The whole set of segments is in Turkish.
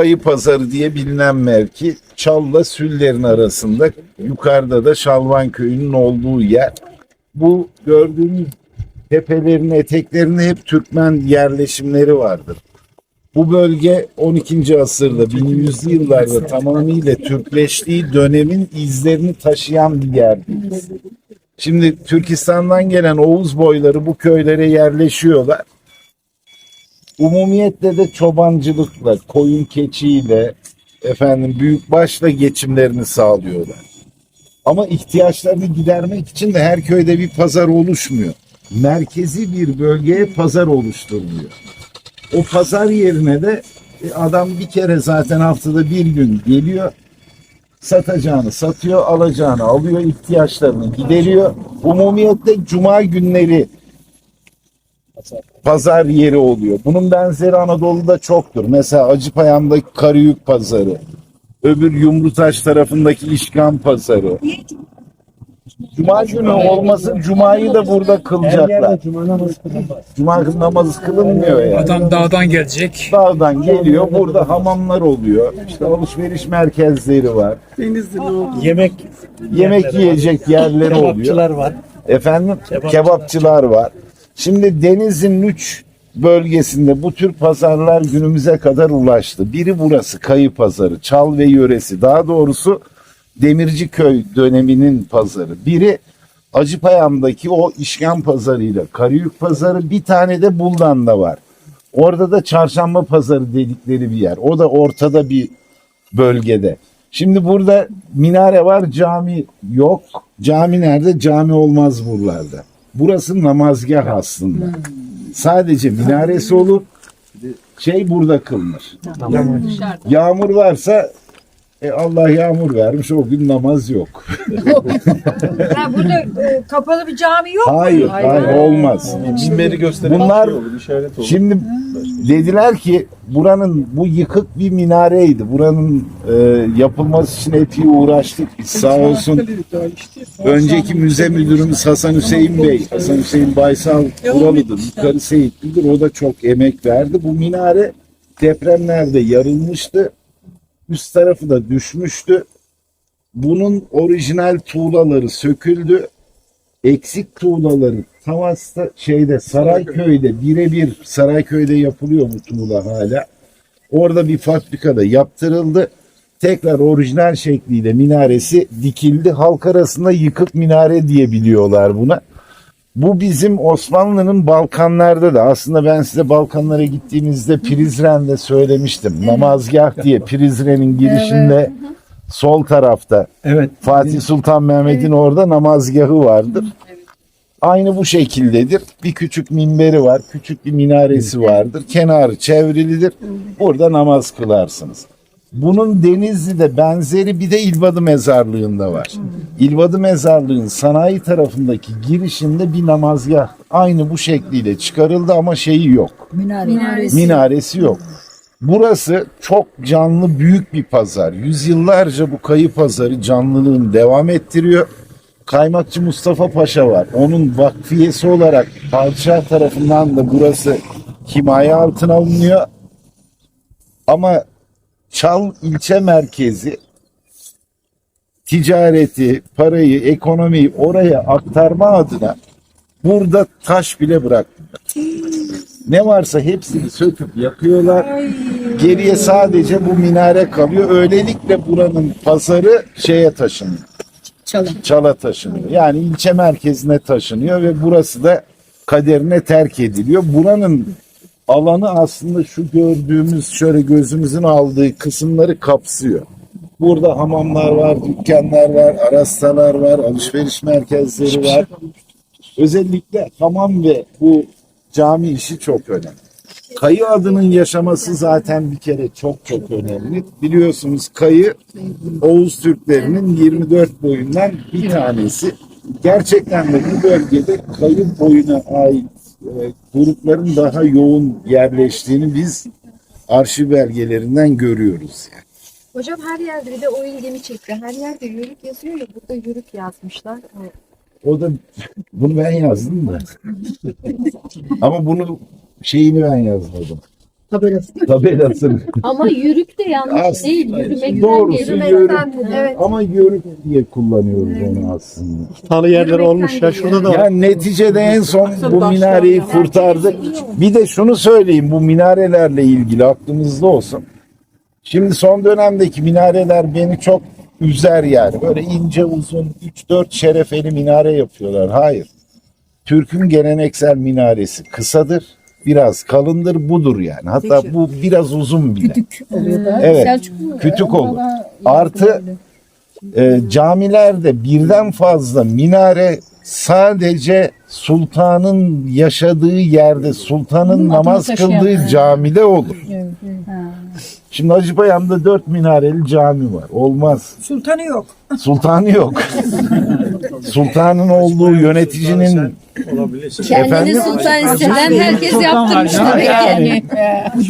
Kayı Pazarı diye bilinen mevki Çal'la Süller'in arasında yukarıda da Şalvan Köyü'nün olduğu yer. Bu gördüğünüz tepelerin eteklerinde hep Türkmen yerleşimleri vardır. Bu bölge 12. asırda 1100'lü yıllarda tamamıyla Türkleştiği dönemin izlerini taşıyan bir yerdeyiz. Şimdi Türkistan'dan gelen Oğuz boyları bu köylere yerleşiyorlar. Umumiyetle de çobancılıkla, koyun keçiyle, efendim büyükbaşla geçimlerini sağlıyorlar. Ama ihtiyaçlarını gidermek için de her köyde bir pazar oluşmuyor. Merkezi bir bölgeye pazar oluşturuluyor. O pazar yerine de e, adam bir kere zaten haftada bir gün geliyor. Satacağını satıyor, alacağını alıyor, ihtiyaçlarını gideriyor. Umumiyetle cuma günleri pazar yeri oluyor. Bunun benzeri Anadolu'da çoktur. Mesela Acıpayam'daki Karayük Pazarı, öbür Yumrutaş tarafındaki İşkan Pazarı. Cuma günü olmasın, Cuma'yı da burada kılacaklar. Cuma namazı kılınmıyor yani. Adam dağdan gelecek. Dağdan geliyor, burada hamamlar oluyor. İşte alışveriş merkezleri var. Yemek Yemek yiyecek yerleri oluyor. kebapçılar var. Efendim kebapçılar var. Şimdi denizin üç bölgesinde bu tür pazarlar günümüze kadar ulaştı. Biri burası Kayı Pazarı, Çal ve yöresi. Daha doğrusu Demirciköy döneminin pazarı. Biri Acıpayam'daki o işkan pazarıyla Karayük Pazarı bir tane de Buldan'da var. Orada da çarşamba pazarı dedikleri bir yer. O da ortada bir bölgede. Şimdi burada minare var, cami yok. Cami nerede? Cami olmaz buralarda. Burası namazgah aslında. Sadece minaresi olur. Şey burada kılınır. Yağmur varsa e, Allah yağmur vermiş o gün namaz yok. Ha, burada e, kapalı bir cami yok mu? Hayır, hayır olmaz. Minberi gösteren Bunlar- bir şey olur, işaret olur. Şimdi dediler ki buranın bu yıkık bir minareydi. Buranın e, yapılması için epey uğraştık. Sağ olsun önceki müze müdürümüz Hasan Hüseyin Bey, Hasan Hüseyin Baysal buralıdır. Yukarı Seyitlidir. O da çok emek verdi. Bu minare depremlerde yarılmıştı. Üst tarafı da düşmüştü. Bunun orijinal tuğlaları söküldü. Eksik tuğlaları Tavas'ta şeyde Sarayköy'de birebir Sarayköy'de yapılıyor mu tuğla hala. Orada bir fabrikada yaptırıldı. Tekrar orijinal şekliyle minaresi dikildi. Halk arasında yıkık minare diye biliyorlar buna. Bu bizim Osmanlı'nın Balkanlarda da aslında ben size Balkanlara gittiğimizde Prizren'de söylemiştim. Namazgah diye Prizren'in girişinde sol tarafta Evet. Fatih Sultan Mehmet'in orada namazgahı vardır. Aynı bu şekildedir. Bir küçük minberi var, küçük bir minaresi vardır. Kenarı çevrilidir. Burada namaz kılarsınız. Bunun Denizli'de benzeri bir de İlvadı Mezarlığı'nda var. İlvadı Mezarlığı'nın sanayi tarafındaki girişinde bir namazgah aynı bu şekliyle çıkarıldı ama şeyi yok. Minaresi. Minaresi yok. Burası çok canlı büyük bir pazar. Yüzyıllarca bu kayı pazarı canlılığını devam ettiriyor. Kaymakçı Mustafa Paşa var. Onun vakfiyesi olarak padişah tarafından da burası himaye altına alınıyor. Ama Çal ilçe merkezi ticareti, parayı, ekonomiyi oraya aktarma adına burada taş bile bırakmıyor. Ne varsa hepsini söküp yakıyorlar. Geriye sadece bu minare kalıyor. Öylelikle buranın pazarı şeye taşınıyor. Çalın. Çala taşınıyor. Yani ilçe merkezine taşınıyor ve burası da kaderine terk ediliyor. Buranın alanı aslında şu gördüğümüz şöyle gözümüzün aldığı kısımları kapsıyor. Burada hamamlar var, dükkanlar var, arastalar var, alışveriş merkezleri var. Özellikle hamam ve bu cami işi çok önemli. Kayı adının yaşaması zaten bir kere çok çok önemli. Biliyorsunuz Kayı Oğuz Türklerinin 24 boyundan bir tanesi. Gerçekten de bu bölgede Kayı boyuna ait e, grupların daha yoğun yerleştiğini biz arşiv belgelerinden görüyoruz. Yani. Hocam her yerde bir de o ilgimi çekti. Her yerde yörük yazıyor ya burada yörük yazmışlar. Evet. O da bunu ben yazdım da. Ama bunu şeyini ben yazmadım. Tabelasını. Ama yürük de yanlış As- değil. Yürümekten Doğrusu geliyor. yörük. Evet. Ama yörük diye kullanıyoruz onu aslında. Halı yerleri olmuş ya şurada da var. Yani neticede en son bu minareyi kurtardık. Bir de şunu söyleyeyim bu minarelerle ilgili aklımızda olsun. Şimdi son dönemdeki minareler beni çok üzer yani. Böyle ince uzun 3-4 şerefeli minare yapıyorlar. Hayır. Türk'ün geleneksel minaresi kısadır. Biraz kalındır budur yani. Hatta bu biraz uzun bile. Evet. Kütük olur. Artı e, camilerde birden fazla minare sadece sultanın yaşadığı yerde sultanın namaz kıldığı camide olur. Şimdi Hacıpayam'da dört minareli cami var. Olmaz. Sultanı yok. Sultanı yok. Sultanın olduğu yöneticinin Kendini sultan hisseden herkes yaptırmış demek yani.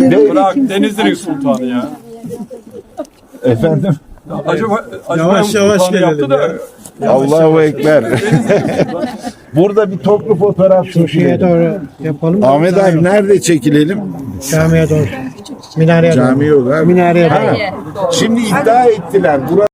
ve, Bırak Denizli'nin sultanı ya. efendim Acaba, acaba Yavaş yavaş sultanı yaptı gelelim da Allahu Ekber. Burada bir toplu fotoğraf Şuraya çekilelim. doğru yapalım. Ahmet abi nerede çekilelim? Camiye doğru. Minareye doğru. Cami yok abi. Minareye doğru. Ha, Şimdi iddia ettiler. Burada